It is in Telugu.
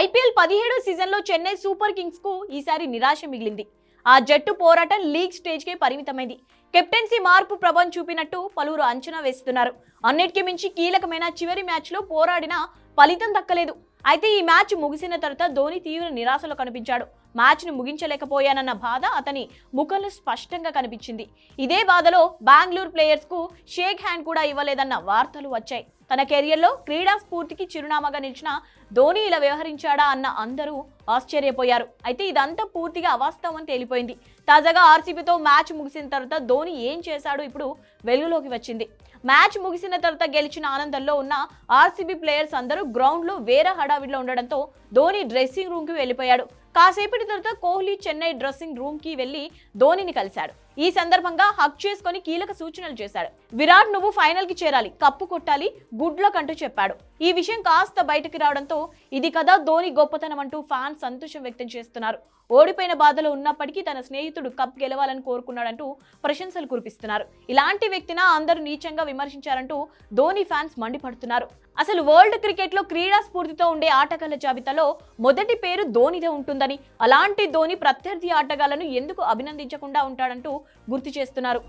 ఐపీఎల్ పదిహేడో సీజన్లో చెన్నై సూపర్ కింగ్స్కు ఈసారి నిరాశ మిగిలింది. ఆ జట్టు పోరాటం లీగ్ స్టేజ్కే పరిమితమైంది. కెప్టెన్సీ మార్పు ప్రభం చూపినట్టు పలువురు అంచనా వేస్తున్నారు. అన్నిటికీ మించి కీలకమైన చివరి మ్యాచ్లో పోరాడినా ఫలితం దక్కలేదు. అయితే ఈ మ్యాచ్ ముగిసిన తర్వాత ధోని తీవ్ర నిరాశలో కనిపించాడు. మ్యాచ్ను ముగించలేకపోయానన్న బాధ అతని ముఖంలో స్పష్టంగా కనిపించింది. ఇదే బాధలో బెంగళూరు ప్లేయర్స్కు షేక్ హ్యాండ్ కూడా ఇవ్వలేదన్న వార్తలు వచ్చాయి. తన కెరియర్లో క్రీడా స్ఫూర్తికి చిరునామాగా నిలిచిన ధోని ఇలా వ్యవహరించాడా అన్న అందరూ ఆశ్చర్యపోయారు. అయితే ఇదంతా పూర్తిగా అవాస్తవం తేలిపోయింది. తాజాగా ఆర్సీబీతో మ్యాచ్ ముగిసిన తర్వాత ధోని ఏం చేశాడో ఇప్పుడు వెలుగులోకి వచ్చింది. మ్యాచ్ ముగిసిన తర్వాత గెలిచిన ఆనందంలో ఉన్న ఆర్సీబీ ప్లేయర్స్ అందరూ గ్రౌండ్లో వేరే హడావిడిలో ఉండడంతో ధోని డ్రెస్సింగ్ రూమ్కి వెళ్ళిపోయాడు. కాసేపటి తర్వాత కోహ్లీ చెన్నై డ్రెస్సింగ్ రూమ్కి వెళ్ళి ధోనిని కలిశాడు. ఈ సందర్భంగా హక్ చేసుకొని కీలక సూచనలు చేశాడు. విరాట్ నువ్వు ఫైనల్కి చేరాలి కప్పు కొట్టాలి గుడ్ అంటూ చెప్పాడు. ఈ విషయం కాస్త బయటకు రావడంతో ఇది కదా ధోని గొప్పతనం అంటూ ఫ్యాన్స్ సంతోషం వ్యక్తం చేస్తున్నారు. ఓడిపోయిన బాధలో ఉన్నప్పటికీ తన స్నేహితుడు కప్ గెలవాలని కోరుకున్నాడంటూ ప్రశంసలు కురిపిస్తున్నారు. ఇలాంటి వ్యక్తిన అందరూ నీచంగా విమర్శించారంటూ ధోని ఫ్యాన్స్ మండిపడుతున్నారు. అసలు వరల్డ్ క్రికెట్లో క్రీడా స్ఫూర్తితో ఉండే ఆటగాళ్ళ జాబితాలో మొదటి పేరు ధోనిదే ఉంటుందని అలాంటి ధోని ప్రత్యర్థి ఆటగాళ్ళను ఎందుకు అభినందించకుండా ఉంటాడంటూ గుర్తు చేస్తున్నారు.